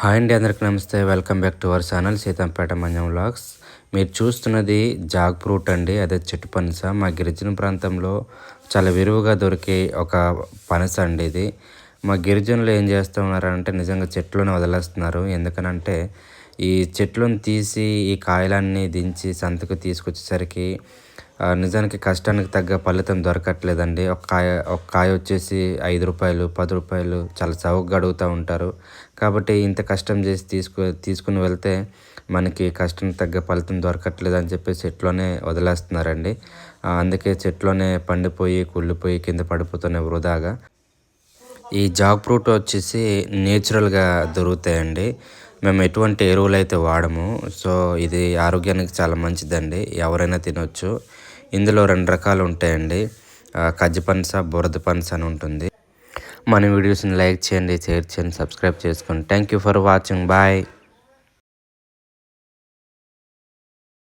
Hi అండి అందరికి నమస్తే. Welcome back to our channel Seethampeta Manjam vlogs. మీరు చూస్తున్నది జాగ్ ఫ్రూట్ అండి. అదే చెట్టు పనస మా గిరిజన ప్రాంతంలో చాలా విరువుగా దొరికే ఒక పనస అండి ఇది. మా గిరిజనులు ఏం చేస్తున్నారంటే నిజంగా చెట్లను వదిలేస్తున్నారు. ఎందుకనంటే ఈ చెట్లను తీసి ఈ కాయలన్నీ దించి సంతకు తీసుకొచ్చేసరికి నిజానికి కష్టానికి తగ్గ ఫలితం దొరకట్లేదండి. ఒక కాయ ఒక కాయ వచ్చేసి ఐదు రూపాయలు పది రూపాయలు చాలా చౌకగా అడుగుతూ ఉంటారు. కాబట్టి ఇంత కష్టం చేసి తీసుకు తీసుకుని వెళ్తే మనకి కష్టం తగ్గ ఫలితం దొరకట్లేదు అని చెప్పి చెట్లోనే వదిలేస్తున్నారండి. అందుకే చెట్లోనే పండిపోయి కుళ్ళిపోయి కింద పడిపోతున్నాయి వృధాగా ఈ జాక్ ఫ్రూట్ వచ్చేసి నేచురల్గా దొరుకుతాయండి. మేము ఎటువంటి ఎరువులు అయితే వాడము. సో ఇది ఆరోగ్యానికి చాలా మంచిదండి. ఎవరైనా తినొచ్చు. ఇందులో రెండు రకాలు ఉంటాయండి. కజ్జి పనస బురద పనస అని ఉంటుంది. మన వీడియోస్ని లైక్ చేయండి షేర్ చేయండి సబ్స్క్రైబ్ చేసుకోండి thank you for watching. Bye.